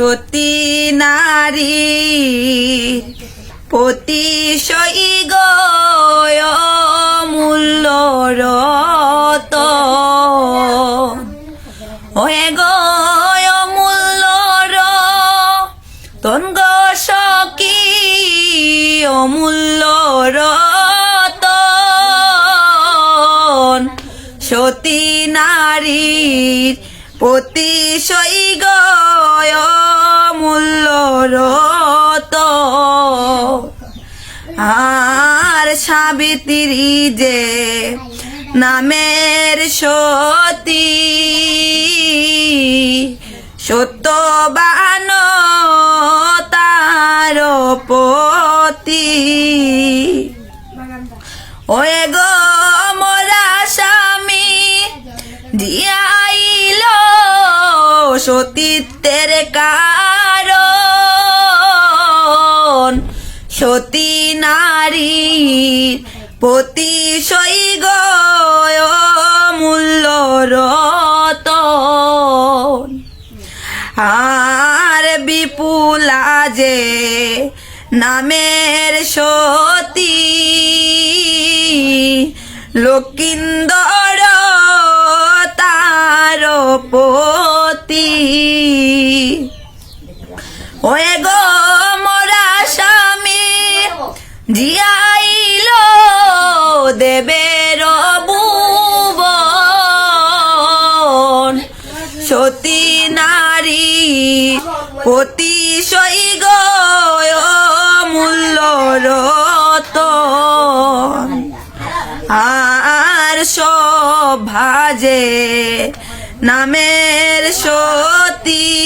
সতী নারী, প্রতিশয়ী গয় মূল্য রত ওয়ে গয় মূল্য র তনগ সকি অমূল্য রতন। সতী নারীর প্রতিশয়ী গয় সাবিত্রী যে নামের সতী। সত্যবান তার পতি। ওয়ে গো মোরা স্বামী দিয়াইল সতীত্বের কারণ। সতী গয় মূল্য রত আর বিপুলা যে নামের সতী। লক্ষিন্দর ভুবন সতী নারী প্রতিশয়ী গয় মূল্য রতন। আর সভাজে নামের সতী।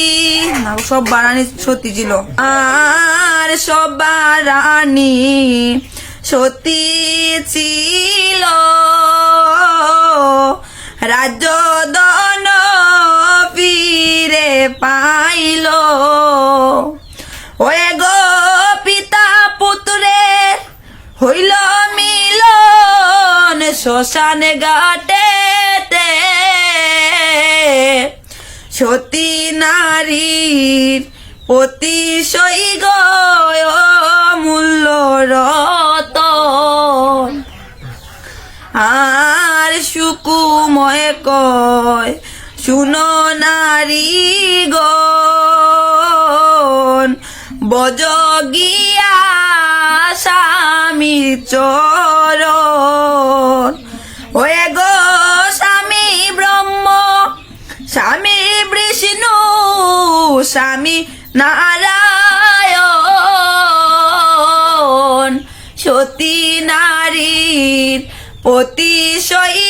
সব বারানি সতী ছিল। আর সব বারানি সতী ছিল। শ্মশান ঘাটেতে সতী নারীর প্রতিশয়ী গয় মূল্য রতন। আর সুকুময় কয়, শুনো নারী গন বজ গিয়া স্বামী স্বামী নারায়ণ। সতী নারীর প্রতিশয়ী